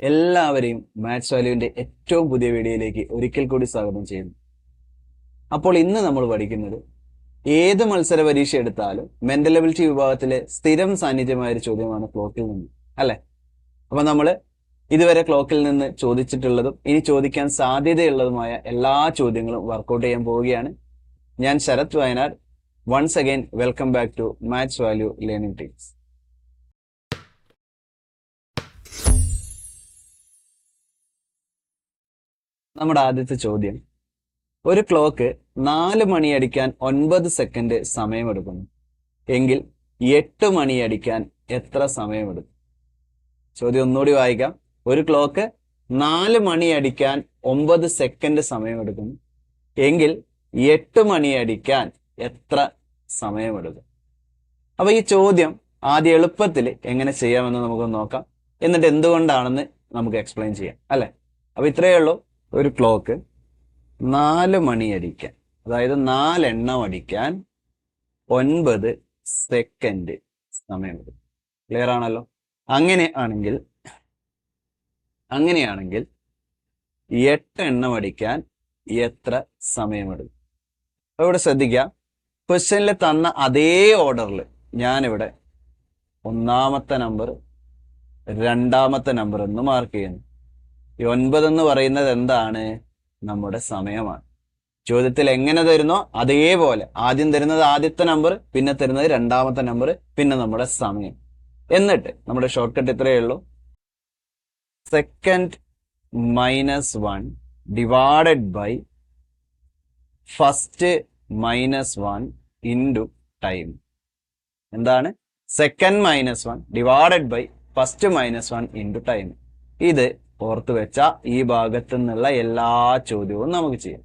എല്ലാവരെയും മാത്സ് വാല്യൂവിന്റെ ഏറ്റവും പുതിയ വീഡിയോയിലേക്ക് ഒരിക്കൽ കൂടി സ്വാഗതം ചെയ്യുന്നു. അപ്പോൾ ഇന്ന് നമ്മൾ പഠിക്കുന്നത് ഏത് മത്സര പരീക്ഷ എടുത്താലും മെന്റൽ എബിലിറ്റി വിഭാഗത്തിലെ സ്ഥിരം സാന്നിധ്യമായ ഒരു ചോദ്യമാണ് ക്ലോക്കിൽ നിന്ന് അല്ലെ? അപ്പൊ നമ്മൾ ഇതുവരെ ക്ലോക്കിൽ നിന്ന് ചോദിച്ചിട്ടുള്ളതും ഇനി ചോദിക്കാൻ സാധ്യതയുള്ളതുമായ എല്ലാ ചോദ്യങ്ങളും വർക്കൗട്ട് ചെയ്യാൻ പോവുകയാണ്. ഞാൻ Sarath Wayanad. Once again welcome back to maths value learning teams നമ്മുടെ ആദ്യത്തെ ചോദ്യം. ഒരു ക്ലോക്ക് നാല് മണിയടിക്കാൻ ഒൻപത് സെക്കൻഡ് സമയമെടുക്കുന്നു. എങ്കിൽ എട്ട് മണിയടിക്കാൻ എത്ര സമയമെടുക്കും? ചോദ്യം ഒന്നുകൂടി വായിക്കാം. ഒരു ക്ലോക്ക് നാല് മണിയടിക്കാൻ ഒമ്പത് സെക്കൻഡ് സമയമെടുക്കുന്നു. എങ്കിൽ എട്ട് മണിയടിക്കാൻ എത്ര സമയമെടുക്കും? അപ്പൊ ഈ ചോദ്യം ആദ്യ എളുപ്പത്തിൽ എങ്ങനെ ചെയ്യാമെന്ന് നമുക്ക് നോക്കാം. എന്നിട്ട് എന്തുകൊണ്ടാണെന്ന് നമുക്ക് എക്സ്പ്ലെയിൻ ചെയ്യാം അല്ലെ? അപ്പൊ ഇത്രയേ ഉള്ളൂ. ഒരു ക്ലോക്ക് നാല് മണി അടിക്കാൻ അതായത് നാലെണ്ണം അടിക്കാൻ ഒൻപത് സെക്കൻഡ് സമയമെടുക്കും. ക്ലിയർ ആണല്ലോ? അങ്ങനെ ആണെങ്കിൽ അങ്ങനെയാണെങ്കിൽ എട്ട് എണ്ണം അടിക്കാൻ എത്ര സമയമെടുക്കും? അപ്പൊ ഇവിടെ ശ്രദ്ധിക്കാം? ക്വസ്റ്റ്യനിൽ തന്ന അതേ ഓർഡറിൽ ഞാനിവിടെ ഒന്നാമത്തെ നമ്പർ രണ്ടാമത്തെ നമ്പർ എന്ന് മാർക്ക് ചെയ്യുന്നു. ഈ ഒൻപത് എന്ന് പറയുന്നത് എന്താണ്? നമ്മുടെ സമയമാണ്. ചോദ്യത്തിൽ എങ്ങനെ തരുന്നോ അതേപോലെ. ആദ്യം തരുന്നത് ആദ്യത്തെ നമ്പർ പിന്നെ തരുന്നത് രണ്ടാമത്തെ നമ്പർ പിന്നെ നമ്മുടെ സമയം. എന്നിട്ട് നമ്മുടെ ഷോർട്ട് കട്ട് ഇത്രയേ ഉള്ളൂ. Second minus one divided by first minus one into time എന്താണ്? Second minus one divided by first minus one into time ഇത് ഓർത്ത് വെച്ച ഈ ഭാഗത്തു നിന്നുള്ള എല്ലാ ചോദ്യവും നമുക്ക് ചെയ്യാം.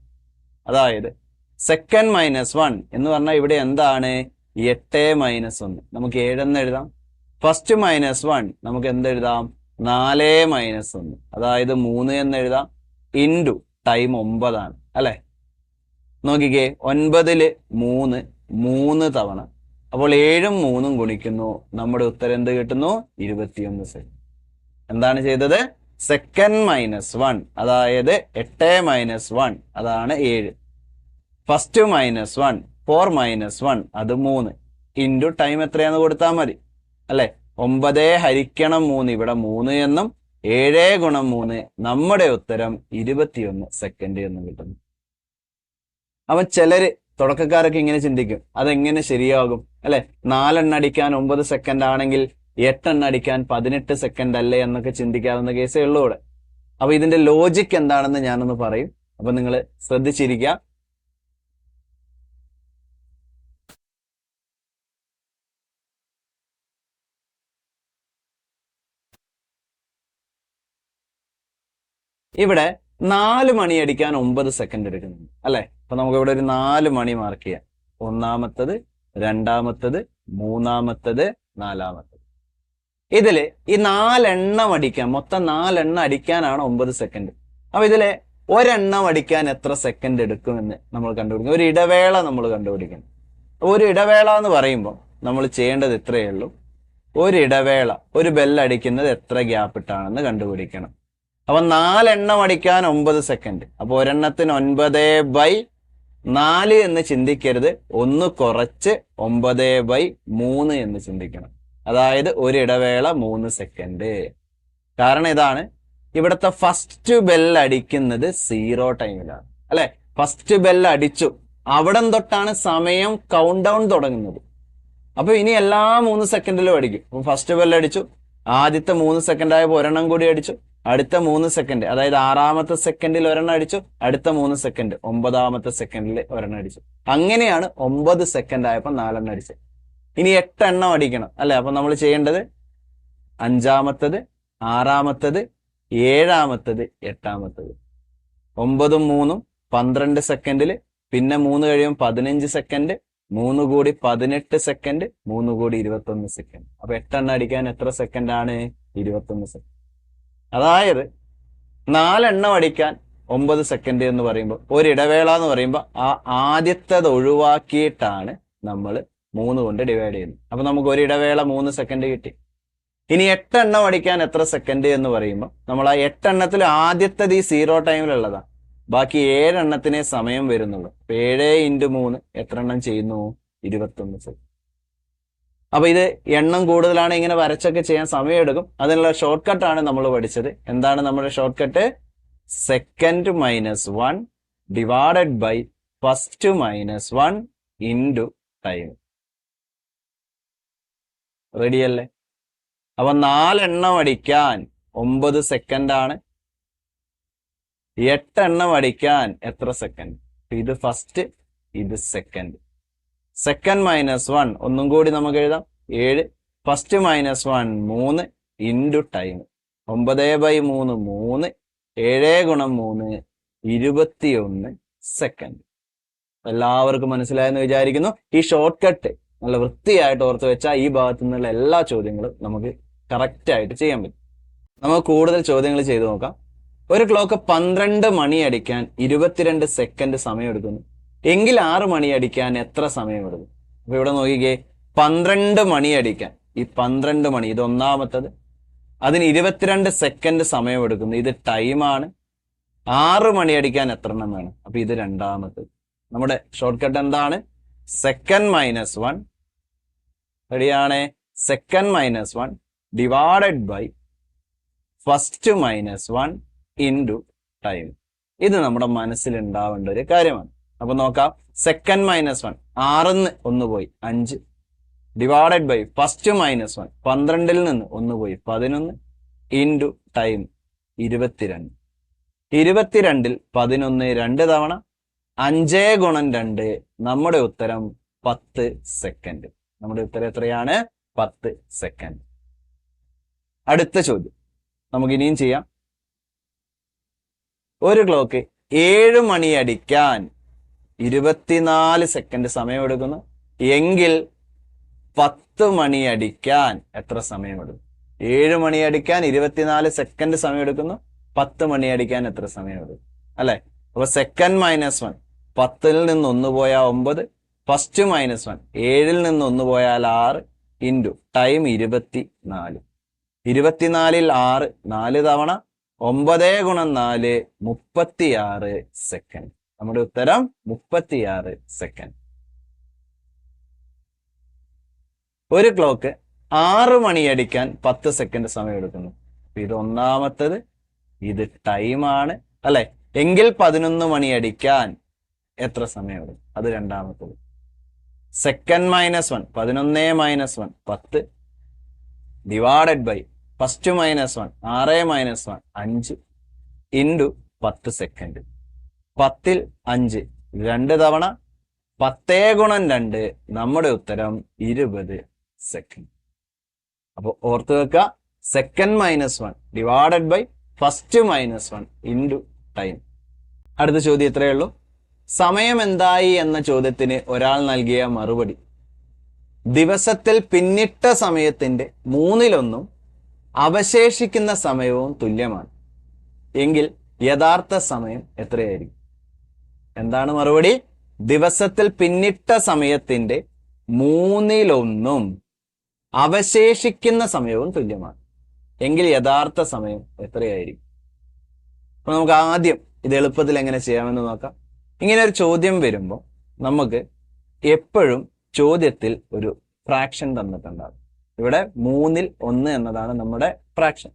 അതായത് സെക്കൻഡ് മൈനസ് വൺ എന്ന് പറഞ്ഞാൽ ഇവിടെ എന്താണ്? എട്ട് മൈനസ് ഒന്ന്. നമുക്ക് ഏഴെന്ന് എഴുതാം. ഫസ്റ്റ് മൈനസ് വൺ നമുക്ക് എന്തെഴുതാം നാല് മൈനസ് ഒന്ന്. അതായത് മൂന്ന് എന്ന് എഴുതാം. ഇൻഡു ടൈം ഒമ്പതാണ്. അല്ലേ? നോക്കിക്കേ ഒൻപതിൽ മൂന്ന് മൂന്ന് തവണ. അപ്പോൾ ഏഴും മൂന്നും ഗുണിക്കുന്നു. നമ്മുടെ ഉത്തരം എന്ത് കിട്ടുന്നു? ഇരുപത്തിയൊന്ന് സെക്കൻഡ്. എന്താണ് ചെയ്തത്? സെക്കൻഡ് മൈനസ് വൺ അതായത് എട്ട് മൈനസ് വൺ അതാണ് ഏഴ്. First minus one four minus one അത് മൂന്ന്. ഇന്റു ടൈം എത്രയാന്ന് കൊടുത്താൽ മതി. അല്ലെ? ഒമ്പത് ഹരിക്കണം മൂന്ന്. ഇവിടെ മൂന്ന് എന്നും ഏഴ് ഗുണം മൂന്ന്. നമ്മുടെ ഉത്തരം ഇരുപത്തിയൊന്ന് സെക്കൻഡ് എന്ന് കിട്ടുന്നു. അവൻ ചിലര് തുടക്കക്കാരൊക്കെ ഇങ്ങനെ ചിന്തിക്കും. അതെങ്ങനെ ശരിയാകും? അല്ലെ? നാലെണ്ണ അടിക്കാൻ ഒമ്പത് സെക്കൻഡ് ആണെങ്കിൽ എട്ടെണ്ണ അടിക്കാൻ പതിനെട്ട് സെക്കൻഡ് അല്ലേ എന്നൊക്കെ ചിന്തിക്കാവുന്ന കേസേ ഉള്ളൂ ഇവിടെ. അപ്പൊ ഇതിന്റെ ലോജിക് എന്താണെന്ന് ഞാനൊന്ന് പറയും. അപ്പൊ നിങ്ങൾ ശ്രദ്ധിച്ചിരിക്കുക ഇവിടെ നാല് മണി അടിക്കാൻ ഒമ്പത് സെക്കൻഡ് എടുക്കുന്നുണ്ട് അല്ലെ? അപ്പൊ നമുക്ക് ഇവിടെ ഒരു നാല് മണി മാർക്ക് ചെയ്യാം. ഒന്നാമത്തത് രണ്ടാമത്തത് മൂന്നാമത്തത് നാലാമത്തത്. ഇതിൽ ഈ നാലെണ്ണം അടിക്കാൻ മൊത്തം നാലെണ്ണം അടിക്കാനാണ് ഒമ്പത് സെക്കൻഡ് അപ്പൊ ഇതിലെ ഒരെണ്ണം അടിക്കാൻ എത്ര സെക്കൻഡ് എടുക്കുമെന്ന് നമ്മൾ കണ്ടുപിടിക്കും. ഒരു ഇടവേള നമ്മൾ കണ്ടുപിടിക്കണം. ഒരു ഇടവേള എന്ന് പറയുമ്പോൾ നമ്മൾ ചെയ്യേണ്ടത് ഇത്രയേ ഉള്ളൂ. ഒരു ഇടവേള ഒരു ബെല്ലടിക്കുന്നത് എത്ര ഗ്യാപ്പ് ഇട്ടാണെന്ന് കണ്ടുപിടിക്കണം. അപ്പൊ നാലെണ്ണം അടിക്കാൻ ഒമ്പത് സെക്കൻഡ് അപ്പൊ ഒരെണ്ണത്തിന് ഒൻപത് ബൈ നാല് എന്ന് ചിന്തിക്കരുത്. ഒന്ന് കുറച്ച് ഒമ്പത് ബൈ മൂന്ന് എന്ന് ചിന്തിക്കണം. അതായത് ഒരു ഇടവേള മൂന്ന് സെക്കൻഡ് കാരണം ഇതാണ്. ഇവിടുത്തെ ഫസ്റ്റ് ബെൽ അടിക്കുന്നത് സീറോ ടൈമിലാണ് അല്ലെ? ഫസ്റ്റ് ബെൽ അടിച്ചു. അവിടം തൊട്ടാണ് സമയം കൗണ്ട് ഡൗൺ തുടങ്ങുന്നത്. അപ്പൊ ഇനി എല്ലാ മൂന്ന് സെക്കൻഡിലും അടിക്കും. അപ്പൊ ഫസ്റ്റ് ബെൽ അടിച്ചു. ആദ്യത്തെ മൂന്ന് സെക്കൻഡായ ഒരെണ്ണം കൂടി അടിച്ചു. അടുത്ത മൂന്ന് സെക്കൻഡ് അതായത് ആറാമത്തെ സെക്കൻഡിൽ ഒരെണ്ണം അടിച്ചു. അടുത്ത മൂന്ന് സെക്കൻഡ് ഒമ്പതാമത്തെ സെക്കൻഡിൽ ഒരെണ്ണം അടിച്ചു. അങ്ങനെയാണ് ഒമ്പത് സെക്കൻഡ് ആയപ്പോൾ നാലെണ്ണം അടിച്ചത്. ഇനി എട്ട് എണ്ണം അടിക്കണം. അല്ലെ? അപ്പൊ നമ്മൾ ചെയ്യേണ്ടത് അഞ്ചാമത്തത് ആറാമത്തത് ഏഴാമത്തത് എട്ടാമത്തത്. ഒമ്പതും മൂന്നും പന്ത്രണ്ട് സെക്കൻഡിൽ പിന്നെ മൂന്ന് കഴിയും പതിനഞ്ച് സെക്കൻഡ് മൂന്ന് കോടി പതിനെട്ട് സെക്കൻഡ് മൂന്ന് കോടി ഇരുപത്തൊന്ന് സെക്കൻഡ്. അപ്പൊ എട്ടെണ്ണം അടിക്കാൻ എത്ര സെക്കൻഡ് ആണ് ഇരുപത്തൊന്ന് സെക്കൻഡ്. അതായത് നാലെണ്ണം അടിക്കാൻ ഒമ്പത് സെക്കൻഡ് എന്ന് പറയുമ്പോൾ ഒരു ഇടവേള എന്ന് പറയുമ്പോൾ ആ ആദ്യത്തത് ഒഴിവാക്കിയിട്ടാണ് നമ്മൾ മൂന്ന് കൊണ്ട് ഡിവൈഡ് ചെയ്യുന്നു. അപ്പൊ നമുക്ക് ഒരു ഇടവേള മൂന്ന് സെക്കൻഡ് കിട്ടി. ഇനി എട്ടെണ്ണം അടിക്കാൻ എത്ര സെക്കൻഡ് എന്ന് പറയുമ്പോൾ നമ്മൾ ആ എട്ടെണ്ണത്തിൽ ആദ്യത്തത് ഈ സീറോ ടൈമിലുള്ളതാണ് ബാക്കി ഏഴെണ്ണത്തിനെ സമയം വരുന്നുള്ളൂ. അപ്പൊ ഏഴ് ഇന്റു മൂന്ന് എത്ര എണ്ണം ചെയ്യുന്നു? ഇരുപത്തൊന്ന് സെക്കൻഡ് അപ്പൊ ഇത് എണ്ണം കൂടുതലാണ് ഇങ്ങനെ വരച്ചൊക്കെ ചെയ്യാൻ സമയം എടുക്കും അതിനുള്ള ഷോർട്ട് കട്ടാണ് നമ്മൾ പഠിച്ചത്. എന്താണ് നമ്മുടെ shortcut second minus one divided by first minus one into time റെഡിയല്ലേ? അപ്പൊ നാലെണ്ണം അടിക്കാൻ ഒമ്പത് സെക്കൻഡ് ആണ്. എട്ടെണ്ണം അടിക്കാൻ എത്ര സെക്കൻഡ് ഇത് ഫസ്റ്റ് ഇത് സെക്കൻഡ് സെക്കൻഡ് മൈനസ് വൺ ഒന്നും കൂടി നമുക്ക് എഴുതാം. ഏഴ്. ഫസ്റ്റ് മൈനസ് വൺ മൂന്ന്. ഇന്റു ടൈം ഒമ്പത് ബൈ മൂന്ന് മൂന്ന്. ഏഴ് ഗുണം മൂന്ന് ഇരുപത്തിയൊന്ന് സെക്കൻഡ് എല്ലാവർക്കും മനസ്സിലായെന്ന് വിചാരിക്കുന്നു. ഈ ഷോർട്ട് കട്ട് നല്ല വൃത്തിയായിട്ട് ഓർത്ത് വെച്ചാൽ ഈ ഭാഗത്തു നിന്നുള്ള എല്ലാ ചോദ്യങ്ങളും നമുക്ക് കറക്റ്റ് ആയിട്ട് ചെയ്യാൻ പറ്റും. നമുക്ക് കൂടുതൽ ചോദ്യങ്ങൾ ചെയ്തു നോക്കാം. ഒരു ക്ലോക്ക് പന്ത്രണ്ട് മണി അടിക്കാൻ ഇരുപത്തിരണ്ട് സെക്കൻഡ് സമയം എടുക്കുന്നു എങ്കിൽ ആറ് മണി അടിക്കാൻ എത്ര സമയം എടുക്കും അപ്പൊ ഇവിടെ നോക്കിക്കേ പന്ത്രണ്ട് മണി അടിക്കാൻ. ഈ പന്ത്രണ്ട് മണി ഇത് ഒന്നാമത്തത്. അതിന് ഇരുപത്തിരണ്ട് സെക്കൻഡ് സമയം എടുക്കുന്നു ഇത് ടൈമാണ് ആറ് മണി അടിക്കാൻ എത്ര എണ്ണം വേണം? അപ്പൊ ഇത് രണ്ടാമത്തത്. നമ്മുടെ ഷോർട്ട് കട്ട് എന്താണ്? സെക്കൻഡ് മൈനസ് വൺ റെഡിയാണ്. Second minus one divided by first minus one into time ഇത് നമ്മുടെ മനസ്സിൽ ഉണ്ടാവേണ്ട ഒരു കാര്യമാണ്. അപ്പൊ നോക്കാം. സെക്കൻഡ് മൈനസ് വൺ ആറിന്ന് ഒന്ന് പോയി അഞ്ച്. Divided by first minus one പന്ത്രണ്ടിൽ നിന്ന് ഒന്ന് പോയി പതിനൊന്ന് ഇന്റു ടൈം ഇരുപത്തിരണ്ട്. ഇരുപത്തിരണ്ടിൽ പതിനൊന്ന് രണ്ട് തവണ അഞ്ചേ ഗുണം രണ്ട്. നമ്മുടെ ഉത്തരം പത്ത് സെക്കൻഡ് നമ്മുടെ ഉത്തരം എത്രയാണ്? പത്ത് സെക്കൻഡ് അടുത്ത ചോദ്യം. നമുക്ക് ഇനിയും ചെയ്യാം. ഒരു ക്ലോക്ക് ഏഴ് മണി അടിക്കാൻ ഇരുപത്തിനാല് സെക്കൻഡ് സമയം എടുക്കുന്നു എങ്കിൽ പത്ത് മണി അടിക്കാൻ എത്ര സമയമെടുക്കും? ഏഴ് മണി അടിക്കാൻ ഇരുപത്തിനാല് സെക്കൻഡ് സമയം എടുക്കുന്നു പത്ത് മണി അടിക്കാൻ എത്ര സമയം എടുക്കും അല്ലെ? അപ്പൊ സെക്കൻഡ് മൈനസ് വൺ പത്തിൽ നിന്ന് ഒന്ന് പോയാൽ ഒമ്പത്. ഫസ്റ്റ് മൈനസ് വൺ ഏഴിൽ നിന്ന് ഒന്ന് പോയാൽ ആറ് ഇന്റു ടൈം ഇരുപത്തി നാല് ഇരുപത്തിനാലിൽ ആറ് നാല് തവണ ഒമ്പത് ഗുണം നാല് മുപ്പത്തിയാറ് സെക്കൻഡ് നമ്മുടെ ഉത്തരം മുപ്പത്തിയാറ് സെക്കൻഡ് ഒരു ക്ലോക്ക് ആറ് മണി അടിക്കാൻ പത്ത് സെക്കൻഡ് സമയം എടുക്കുന്നു. ഇത് ഒന്നാമത്തത് ഇത് ടൈമാണ് അല്ലെ? എങ്കിൽ പതിനൊന്ന് മണി അടിക്കാൻ എത്ര സമയം എടുക്കും? അത് രണ്ടാമത്തത്. സെക്കൻഡ് മൈനസ് വൺ പതിനൊന്നേ മൈനസ് വൺ പത്ത് divided by first minus one ആറ് മൈനസ് വൺ അഞ്ച് ഇന്റു പത്ത് സെക്കൻഡ് പത്തിൽ അഞ്ച് രണ്ട് തവണ പത്തേ ഗുണം രണ്ട് നമ്മുടെ ഉത്തരം ഇരുപത് സെക്കൻഡ് അപ്പോൾ ഓർത്ത് വെക്കുക second minus one divided by first minus one into time അടുത്ത ചോദ്യം ഇത്രയേ ഉള്ളൂ. സമയം എന്തായി എന്ന ചോദ്യത്തിന് ഒരാൾ നൽകിയ മറുപടി. ദിവസത്തിൽ പിന്നിട്ട സമയത്തിന്റെ മൂന്നിലൊന്നും അവശേഷിക്കുന്ന സമയവും തുല്യമാണ്. എങ്കിൽ യഥാർത്ഥ സമയം എത്രയായിരിക്കും? എന്താണ് മറുപടി? ദിവസത്തിൽ പിന്നിട്ട സമയത്തിന്റെ മൂന്നിലൊന്നും അവശേഷിക്കുന്ന സമയവും തുല്യമാണ്. എങ്കിൽ യഥാർത്ഥ സമയം എത്രയായിരിക്കും? അപ്പൊ നമുക്ക് ആദ്യം ഇത് എളുപ്പത്തിൽ എങ്ങനെ ചെയ്യാമെന്ന് നോക്കാം. ഇങ്ങനെ ഒരു ചോദ്യം വരുമ്പോൾ നമുക്ക് എപ്പോഴും ചോദ്യത്തിൽ ഒരു ഫ്രാക്ഷൻ തന്നിട്ടുണ്ടാകും. ഇവിടെ മൂന്നിൽ ഒന്ന് എന്നതാണ് നമ്മുടെ ഫ്രാക്ഷൻ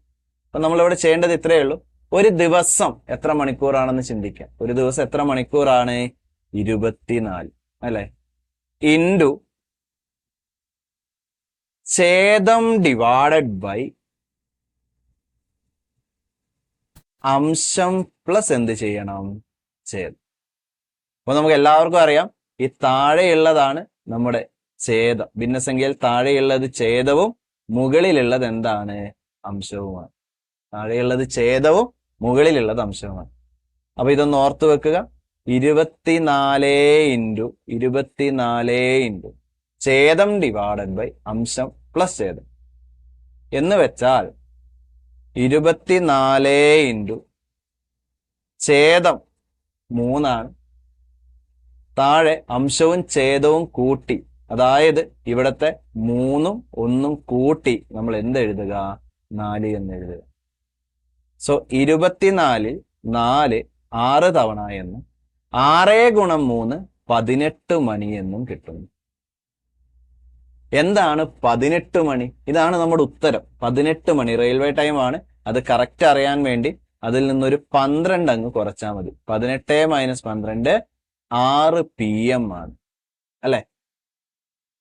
അപ്പൊ നമ്മളിവിടെ ചെയ്യേണ്ടത് ഇത്രയേ ഉള്ളൂ. ഒരു ദിവസം എത്ര മണിക്കൂറാണെന്ന് ചിന്തിക്കാം. ഒരു ദിവസം എത്ര മണിക്കൂറാണ്? ഇരുപത്തിനാല്. അല്ലെ? ഇൻഡു ഛേദം ഡിവൈഡഡ് ബൈ അംശം പ്ലസ് എന്ത് ചെയ്യണം? ഛേദം. അപ്പൊ നമുക്ക് എല്ലാവർക്കും അറിയാം ഈ താഴെയുള്ളതാണ് നമ്മുടെ ഛേദം. ഭിന്നസംഖ്യയിൽ താഴെയുള്ളത് ഛേദവും മുകളിലുള്ളത് എന്താണ്? അംശവുമാണ്. താഴെയുള്ളത് ഛേദവും മുകളിലുള്ളത് അംശവുമാണ്. അപ്പൊ ഇതൊന്ന് ഓർത്തു വെക്കുക. ഇരുപത്തിനാല് ഇന്റു ഇരുപത്തിനാല് ഇന്റു. ഛേദം ഡിവൈഡഡ് ബൈ അംശം പ്ലസ് ഛേദം. എന്ന് വെച്ചാൽ ഇരുപത്തിനാലേ ഇന്റു ഛേദം മൂന്നാണ്. താഴെ അംശവും ഛേദവും കൂട്ടി. അതായത് ഇവിടത്തെ മൂന്നും ഒന്നും കൂട്ടി നമ്മൾ എന്ത് എഴുതുക നാല് എന്ന് എഴുതുക. സോ ഇരുപത്തിനാലിൽ നാല് ആറ് തവണ എന്നും ആറേ ഗുണം മൂന്ന് പതിനെട്ട് മണി എന്നും കിട്ടുന്നു. എന്താണ് പതിനെട്ട് മണി? ഇതാണ് നമ്മുടെ ഉത്തരം. പതിനെട്ട് മണി റെയിൽവേ ടൈം ആണ്. അത് കറക്റ്റ് അറിയാൻ വേണ്ടി അതിൽ നിന്നൊരു പന്ത്രണ്ട് അങ്ങ് കുറച്ചാൽ മതി. പതിനെട്ട് മൈനസ് പന്ത്രണ്ട് ആറ് പി എം ആണ്. അല്ലെ?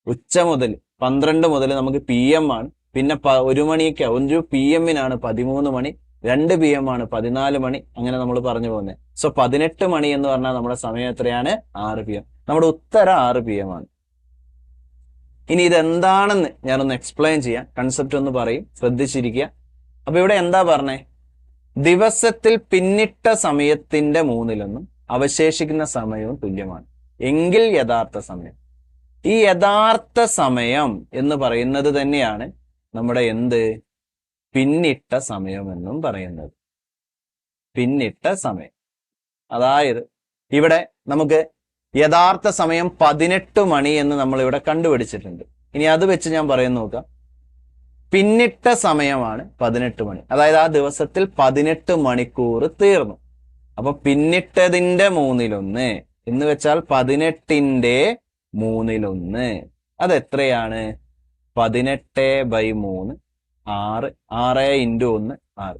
ഉച്ച മുതൽ പന്ത്രണ്ട് മുതൽ നമുക്ക് പി എം ആണ്. പിന്നെ ഒരു മണിക്ക് ഒരു പി എമ്മിനാണ് പതിമൂന്ന് മണി രണ്ട് പി എം ആണ് പതിനാല് മണി അങ്ങനെ നമ്മൾ പറഞ്ഞു പോകുന്നത് സോ പതിനെട്ട് മണി എന്ന് പറഞ്ഞാൽ നമ്മുടെ സമയം എത്രയാണ്? ആറ് പി എം നമ്മുടെ ഉത്തരം ആറ് പി എം ആണ്. ഇനി ഇതെന്താണെന്ന് ഞാനൊന്ന് എക്സ്പ്ലെയിൻ ചെയ്യാം. കൺസെപ്റ്റ് ഒന്ന് പറയും. ശ്രദ്ധിച്ചിരിക്കുക. അപ്പൊ ഇവിടെ എന്താ പറഞ്ഞേ? ദിവസത്തിൽ പിന്നിട്ട സമയത്തിന്റെ മൂന്നിലൊന്നും അവശേഷിക്കുന്ന സമയവും തുല്യമാണ്. എങ്കിൽ യഥാർത്ഥ സമയം. ഈ യഥാർത്ഥ സമയം എന്ന് പറയുന്നത് തന്നെയാണ് നമ്മുടെ എന്ത്? പിന്നിട്ട സമയം എന്നും പറയുന്നത്. പിന്നിട്ട സമയം. അതായത് ഇവിടെ നമുക്ക് യഥാർത്ഥ സമയം പതിനെട്ട് മണി എന്ന് നമ്മൾ ഇവിടെ കണ്ടുപിടിച്ചിട്ടുണ്ട്. ഇനി അത് വെച്ച് ഞാൻ പറയുന്നു നോക്കാം. പിന്നിട്ട സമയമാണ് പതിനെട്ട് മണി. അതായത് ആ ദിവസത്തിൽ പതിനെട്ട് മണിക്കൂർ തീർന്നു. അപ്പൊ പിന്നിട്ടതിന്റെ മൂന്നിലൊന്ന്. എന്ന് വെച്ചാൽ പതിനെട്ടിന്റെ മൂന്നിലൊന്ന്. അത് എത്രയാണ് പതിനെട്ട് ബൈ മൂന്ന് ആറ് ആറ് ഇന്റു ഒന്ന് ആറ്.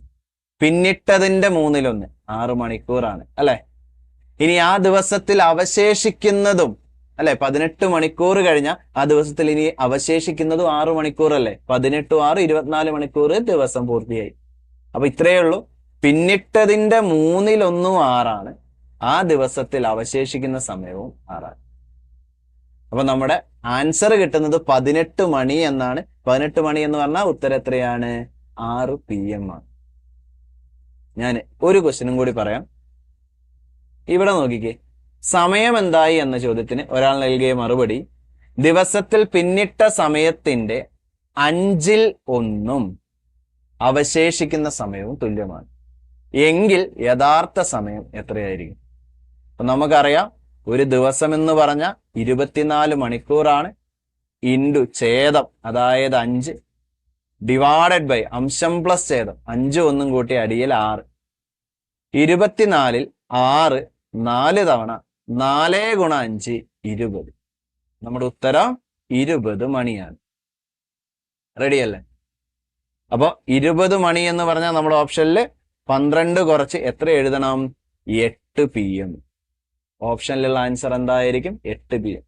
പിന്നിട്ടതിന്റെ മൂന്നിലൊന്ന് ആറ് മണിക്കൂറാണ് അല്ലെ? ഇനി ആ ദിവസത്തിൽ അവശേഷിക്കുന്നതും അല്ലെ? പതിനെട്ട് മണിക്കൂർ കഴിഞ്ഞ ആ ദിവസത്തിൽ ഇനി അവശേഷിക്കുന്നതും ആറു മണിക്കൂർ അല്ലേ പതിനെട്ടും ആറ് ഇരുപത്തിനാല് മണിക്കൂർ ദിവസം പൂർത്തിയായി. അപ്പൊ ഇത്രയേ ഉള്ളൂ. പിന്നിട്ടതിന്റെ മൂന്നിലൊന്നും ആറാണ്. ആ ദിവസത്തിൽ അവശേഷിക്കുന്ന സമയവും ആറാണ്. അപ്പൊ നമ്മുടെ ആൻസർ കിട്ടുന്നത് പതിനെട്ട് മണി എന്നാണ്. പതിനെട്ട് മണി എന്ന് പറഞ്ഞാൽ ഉത്തരം എത്രയാണ്? ആറ് പി എം ആണ്. ഞാൻ ഒരു ക്വസ്റ്റ്യനും കൂടി പറയാം. ഇവിടെ നോക്കിക്കേ. സമയം എന്തായി എന്ന ചോദ്യത്തിന് ഒരാൾ നൽകിയ മറുപടി ദിവസത്തിൽ പിന്നിട്ട സമയത്തിന്റെ അഞ്ചിൽ ഒന്നും അവശേഷിക്കുന്ന സമയവും തുല്യമാണ്. എങ്കിൽ യഥാർത്ഥ സമയം എത്രയായിരിക്കും? അപ്പൊ നമുക്കറിയാം ഒരു ദിവസം എന്ന് പറഞ്ഞ ഇരുപത്തിനാല് മണിക്കൂറാണ് ഇൻഡു ഛേദം അതായത് അഞ്ച് ഡിവൈഡഡ് ബൈ അംശം പ്ലസ് ഛേദം. അഞ്ച് ഒന്നും കൂട്ടി അടിയിൽ ആറ്. ഇരുപത്തിനാലിൽ ആറ് നാല് തവണ നാല് ഗുണ അഞ്ച് ഇരുപത്. നമ്മുടെ ഉത്തരം ഇരുപത് മണിയാണ്. റെഡിയല്ലേ അപ്പോൾ ഇരുപത് മണി എന്ന് പറഞ്ഞാൽ നമ്മുടെ ഓപ്ഷനിൽ പന്ത്രണ്ട് കുറച്ച് എത്ര എഴുതണം? എട്ട് പി എം ഓപ്ഷനിലുള്ള ആൻസർ എന്തായിരിക്കും? എട്ട് പി എം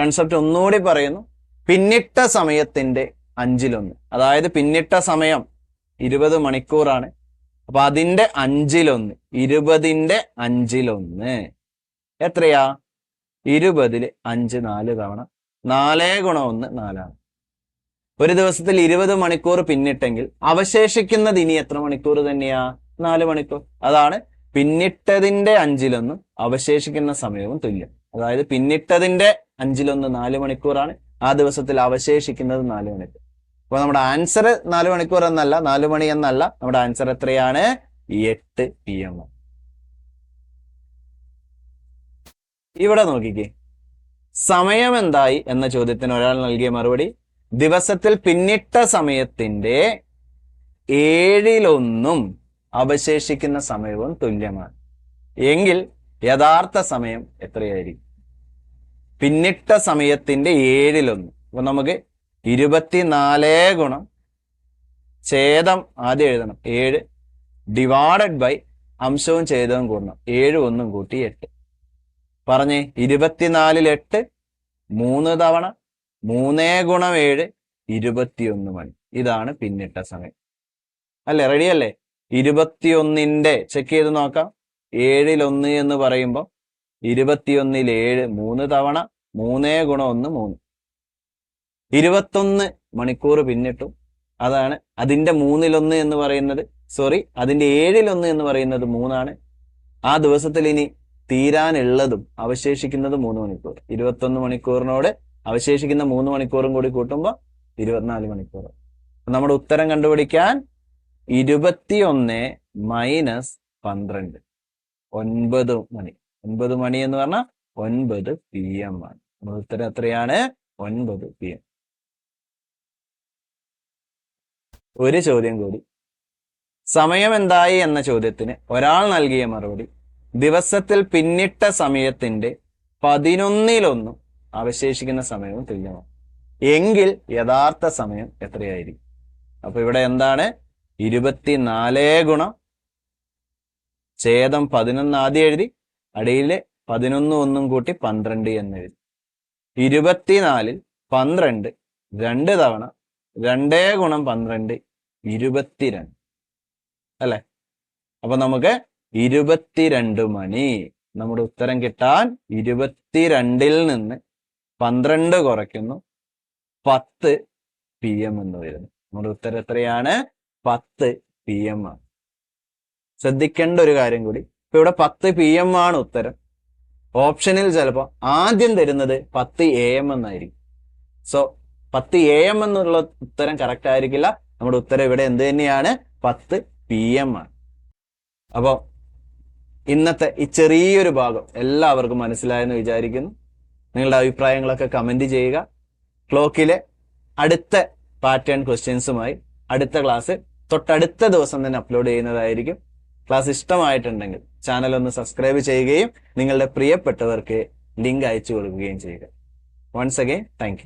കൺസെപ്റ്റ് ഒന്നുകൂടി പറയുന്നു. പിന്നിട്ട സമയത്തിന്റെ അഞ്ചിലൊന്ന്. അതായത് പിന്നിട്ട സമയം ഇരുപത് മണിക്കൂറാണ്. അപ്പൊ അതിന്റെ അഞ്ചിലൊന്ന്. ഇരുപതിന്റെ അഞ്ചിലൊന്ന്. എത്രയാ? ഇരുപതിൽ അഞ്ച് നാല് തവണ. നാലേ ഗുണം ഒന്ന് നാലാണ്. ഒരു ദിവസത്തിൽ ഇരുപത് മണിക്കൂർ പിന്നിട്ടെങ്കിൽ അവശേഷിക്കുന്നത് ഇനി എത്ര മണിക്കൂർ തന്നെയാ? നാല് മണിക്കൂർ. അതാണ് പിന്നിട്ടതിന്റെ അഞ്ചിലൊന്നും അവശേഷിക്കുന്ന സമയവും തുല്യം. അതായത് പിന്നിട്ടതിന്റെ അഞ്ചിലൊന്ന് നാല് മണിക്കൂറാണ് ആ ദിവസത്തിൽ അവശേഷിക്കുന്നത് നാല് മണിക്കൂർ. അപ്പൊ നമ്മുടെ ആൻസർ നാല് മണിക്കൂർ എന്നല്ല നാല് മണി എന്നല്ല. നമ്മുടെ ആൻസർ എത്രയാണ്? എട്ട് പി എം. ഇവിടെ നോക്കിക്കേ. സമയം എന്തായി എന്ന ചോദ്യത്തിന് ഒരാൾ നൽകിയ മറുപടി ദിവസത്തിൽ പിന്നിട്ട സമയത്തിന്റെ ഏഴിലൊന്നും അവശേഷിക്കുന്ന സമയവും തുല്യമാണ്. എങ്കിൽ യഥാർത്ഥ സമയം എത്രയായിരിക്കും? പിന്നിട്ട സമയത്തിന്റെ ഏഴിലൊന്ന്. അപ്പൊ നമുക്ക് ഇരുപത്തിനാല് ഗുണം ഛേദം ആദ്യം എഴുതണം. ഏഴ് ഡിവൈഡഡ് ബൈ അംശവും ഛേദവും കൂടണം. ഏഴ് ഒന്നും കൂട്ടി എട്ട്. പറഞ്ഞേ ഇരുപത്തിനാലിൽ എട്ട് മൂന്ന് തവണ മൂന്നേ ഗുണം ഏഴ് ഇരുപത്തിയൊന്ന് മണി. ഇതാണ് പിന്നിട്ട സമയം. അല്ലേ? റെഡി അല്ലേ? ഇരുപത്തിയൊന്നിന്റെ ചെക്ക് ചെയ്ത് നോക്കാം. ഏഴിൽ ഒന്ന് എന്ന് പറയുമ്പോൾ ഇരുപത്തിയൊന്നിൽ ഏഴ് മൂന്ന് തവണ മൂന്നേ ഗുണം ഒന്ന് മൂന്ന്. ഇരുപത്തൊന്ന് മണിക്കൂർ പിന്നിട്ടു. അതാണ് അതിന്റെ മൂന്നിലൊന്ന് എന്ന് പറയുന്നത്. സോറി അതിന്റെ ഏഴിലൊന്ന് എന്ന് പറയുന്നത് മൂന്നാണ്. ആ ദിവസത്തിൽ ഇനി തീരാനുള്ളതും അവശേഷിക്കുന്നതും മൂന്ന് മണിക്കൂർ. ഇരുപത്തൊന്ന് മണിക്കൂറിനോട് അവശേഷിക്കുന്ന മൂന്ന് മണിക്കൂറും കൂടി കൂട്ടുമ്പോൾ ഇരുപത്തിനാല് മണിക്കൂർ. നമ്മുടെ ഉത്തരം കണ്ടുപിടിക്കാൻ ഇരുപത്തിയൊന്ന് മൈനസ് പന്ത്രണ്ട്. ഒൻപത് മണി. ഒൻപത് മണി എന്ന് പറഞ്ഞാൽ ഒൻപത് പി എം ആണ്. നമ്മുടെ ഉത്തരം എത്രയാണ്? ഒൻപത് പി എം. ഒരു ചോദ്യം കൂടി. സമയം എന്തായി എന്ന ചോദ്യത്തിന് ഒരാൾ നൽകിയ മറുപടി ദിവസത്തിൽ പിന്നിട്ട സമയത്തിന്റെ പതിനൊന്നിലൊന്നും അവശേഷിക്കുന്ന സമയവും തുല്യമാണ്. എങ്കിൽ യഥാർത്ഥ സമയം എത്രയായിരിക്കും? അപ്പൊ ഇവിടെ എന്താണ്? ഇരുപത്തിനാല് ഗുണം ഛേദം പതിനൊന്ന് ആദ്യം എഴുതി അടിയിൽ പതിനൊന്ന് ഒന്നും കൂട്ടി പന്ത്രണ്ട് എന്ന് എഴുതി. ഇരുപത്തിനാലിൽ പന്ത്രണ്ട് രണ്ട് തവണ രണ്ടേ ഗുണം പന്ത്രണ്ട് ഇരുപത്തിരണ്ട്. അല്ലെ? അപ്പൊ നമുക്ക് ഇരുപത്തിരണ്ട് മണി നമ്മുടെ ഉത്തരം കിട്ടാൻ ഇരുപത്തിരണ്ടിൽ നിന്ന് പന്ത്രണ്ട് കുറയ്ക്കുന്നു. പത്ത് പി എം എന്ന് വരുന്നു. നമ്മുടെ ഉത്തരം എത്രയാണ്? പത്ത് പി എം ആണ്. ശ്രദ്ധിക്കേണ്ട ഒരു കാര്യം കൂടി. ഇപ്പൊ ഇവിടെ പത്ത് പി എം ആണ് ഉത്തരം. ഓപ്ഷനിൽ ചിലപ്പോൾ ആദ്യം തരുന്നത് പത്ത് എ എം എന്നായിരിക്കും. സോ പത്ത് എ എം എന്നുള്ള ഉത്തരം കറക്റ്റ് ആയിരിക്കില്ല. നമ്മുടെ ഉത്തരം ഇവിടെ എന്ത് തന്നെയാണ്? പത്ത് പി എം ആണ്. അപ്പോൾ ഇന്നത്തെ ഈ ചെറിയൊരു ഭാഗം എല്ലാവർക്കും മനസ്സിലായെന്ന് വിചാരിക്കുന്നു. നിങ്ങളുടെ അഭിപ്രായങ്ങളൊക്കെ കമന്റ് ചെയ്യുക. ക്ലോക്കിലെ അടുത്ത പാറ്റേൺ ക്വസ്റ്റ്യൻസുമായി അടുത്ത ക്ലാസ് തൊട്ടടുത്ത ദിവസം തന്നെ അപ്ലോഡ് ചെയ്യുന്നതായിരിക്കും. ക്ലാസ് ഇഷ്ടമായിട്ടുണ്ടെങ്കിൽ ചാനൽ ഒന്ന് സബ്സ്ക്രൈബ് ചെയ്യുകയും നിങ്ങളുടെ പ്രിയപ്പെട്ടവർക്ക് ലിങ്ക് അയച്ചു കൊടുക്കുകയും ചെയ്യുക. Once again thank